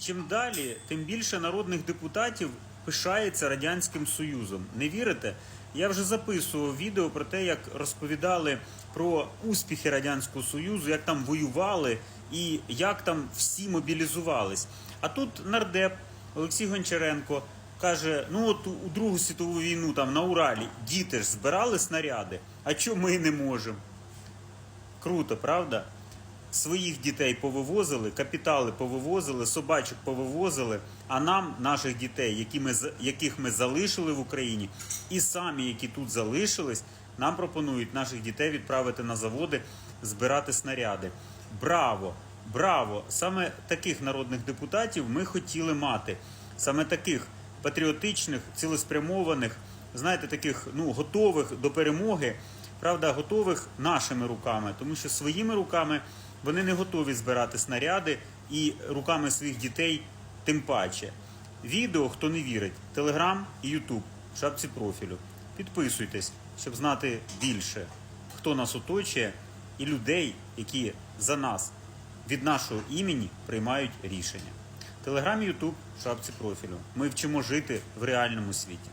чим далі, тим більше народних депутатів пишається Радянським Союзом. Не вірите? Я вже записував відео про те, як розповідали про успіхи Радянського Союзу, як там воювали і як там всі мобілізувались. А тут нардеп Олексій Гончаренко каже: ну от у Другу світову війну там на Уралі діти ж збирали снаряди, а чому ми не можемо? Круто, правда? Своїх дітей повивозили, капітали повивозили, собачок повивозили, а нам, наших дітей, які ми, яких ми залишили в Україні, і самі, які тут залишились, нам пропонують наших дітей відправити на заводи, збирати снаряди. Браво! Браво! Саме таких народних депутатів ми хотіли мати. Саме таких патріотичних, цілеспрямованих, знаєте, таких ну, готових до перемоги, правда, готових нашими руками, тому що своїми руками вони не готові збирати снаряди і руками своїх дітей тим паче. Відео, хто не вірить, Телеграм і Ютуб в шапці профілю. Підписуйтесь, щоб знати більше, хто нас оточує, і людей, які за нас від нашого імені приймають рішення. Телеграм і Ютуб в шапці профілю. Ми вчимо жити в реальному світі.